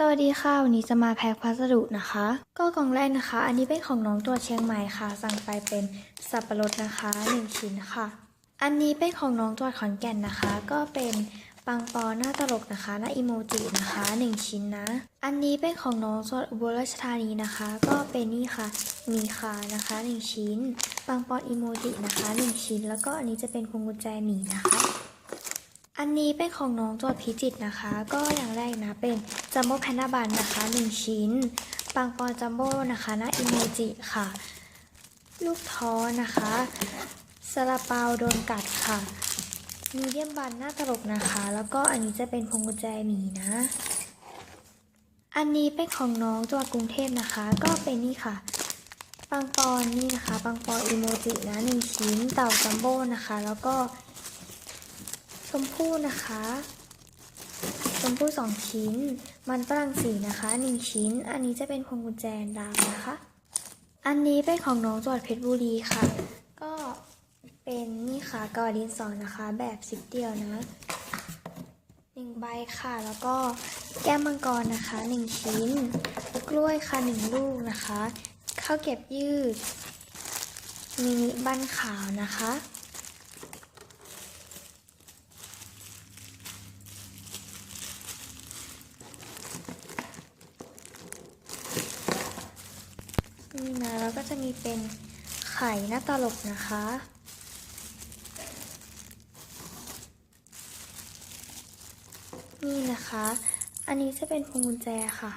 สวัสดีค่ะ วันนี้จะมาแพ็คพัสดุนะคะ ก็กล่องแรกนะคะ อันนี้เป็นของน้องตัวเชียงใหม่ค่ะ สั่งไปเป็นสับปะรดนะคะ1ชิ้นค่ะ อันนี้เป็นของน้องตัวขอนแก่นนะคะ ก็เป็นปังปอหน้าตลกนะคะหน้าอีโมจินะคะ1ชิ้นนะ อันนี้เป็นของน้องตัวอุบลราชธานีนะคะ ก็เป็นนี่ค่ะมีคานะคะ 1 ชิ้น ปังปอนอีโมจินะคะ 1 ชิ้น แล้วก็อันนี้จะเป็นพวงกุญแจหมีนะคะ อันนี้เป็นของน้องตัวพิจิตนะคะ ก็อย่างแรกนะเป็นจัมโบ้แพนด้าบันนะคะ 1 ชิ้น ปังปอนจัมโบ้นะคะหน้าอิโมจิค่ะ ลูกท้อนะคะซาลาเปาโดนกัดค่ะมีเดียมบันหน้าตลกนะคะ แล้วก็อันนี้จะเป็นพวงกุญแจหมีนะ อันนี้เป็นของน้องตัวกรุงเทพนะคะ ก็เป็นนี่ค่ะ ปังปอนนี่นะคะ ปังปอนอีโมจินะหนึ่งชิ้น เต่าจัมโบ้นะคะ แล้วก็ ชมพู่นะคะ ชมพู่สองชิ้น มันฝรั่งสีนะคะหนึ่งชิ้น อันนี้จะเป็นพวงกุญแจดำนะคะ อันนี้เป็นของน้องจังหวัดเพชรบุรีค่ะ ก็เป็นนี่ค่ะกอดินสอนนะคะ แบบสิบเดียวนะหนึ่งใบค่ะ แล้วก็แก้มมังกรนะคะหนึ่งชิ้น กล้วยค่ะหนึ่งลูกนะคะข้าวเก็บยืดมินิบันขาวนะคะ นี่นะแล้วก็จะมีเป็นไข่หน้าตลกนะคะ นี่นะคะ อันนี้จะเป็นพวงกุญแจค่ะ